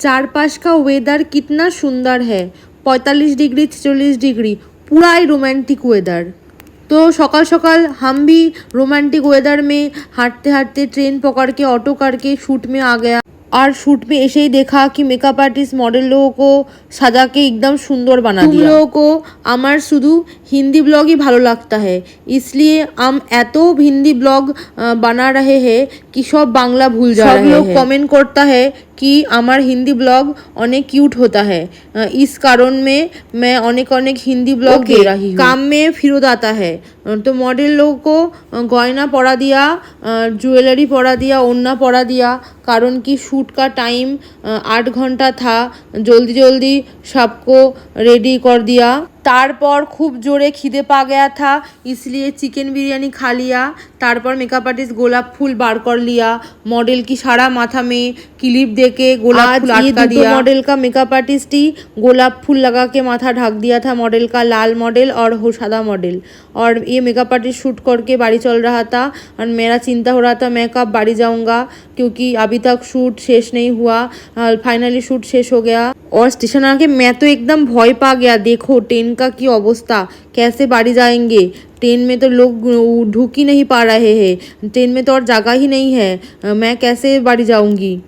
चारपाश का वेदर कितना सुंदर है पैंतालीस डिग्री ছেচল্লিশ ডিগ্রি পুরাই रोमांटिक वेदर तो सकाल सकाल हम भी रोमांटिक वेदर में हाँटते हाँटते ट्रेन पकड़ के ऑटो करके शूट में आ गया और शूट पे ऐसे ही देखा कि मेकअप आर्टिस्ट मॉडल लोगों को सजा के एकदम सुंदर बना दिया लोगों को আমার শুধু হিন্দি ব্লগ ही ভালো লাগতা है इसलिए हम এত হিন্দি ব্লগ बना रहे हैं कि सब বাংলা ভুল जा रहे हैं सब लोग कमेंट करता है कि আমার হিন্দি ব্লগ অনেক কিউट होता है इस कारण में मैं अनेक अनेक हिंदी ब्लॉग okay, दे रही हूँ काम में फिरोद आता है তো মডেল লোকও গয়না পরা দিয়া জুয়েলারি পরা দিয়া ওন্না পরা দিয়া, কারণ কি শুটকা টাইম আট ঘণ্টা থা, জলদি জলদি সবকো রেডি কর দিয়া। তারপর খুব জোরে খিদে পা গয়া থা ইসলিয়ে চিকেন বিরিয়ানি খা লিয়া তারপর মেকআপ আর্টিস্ট গোলাপ ফুল বার কর লিয়া মডেল কি সারা মাথা মেয়ে ক্লিপ देके গোলাপ ফুল আটকা দিয়া। মডেল কা মেকআপ আর্টিস্ট গোলাপ ফুল লাগাকে মাথা ঢাক দিয়া থা মডেল কা লাল মডেল और हो সাদা মডেল और ये मेकअप आर्टिस्ट शूट करके বাড়ি চল रहा था और मेरा चिंता हो रहा था मैं कब बाड़ी जाऊंगा क्योंकि अभी तक शूट शेष नहीं हुआ फाइनली शूट शेष हो गया और स्टेशन आके मैं तो एकदम भय पा गया देखो का की अवस्था, कैसे बाड़ी जाएँगे? ट्रेन में तो लोग ढूक ही नहीं पा रहे हैं। ट्रेन में तो और जगह ही नहीं है। मैं कैसे बाड़ी जाऊँगी?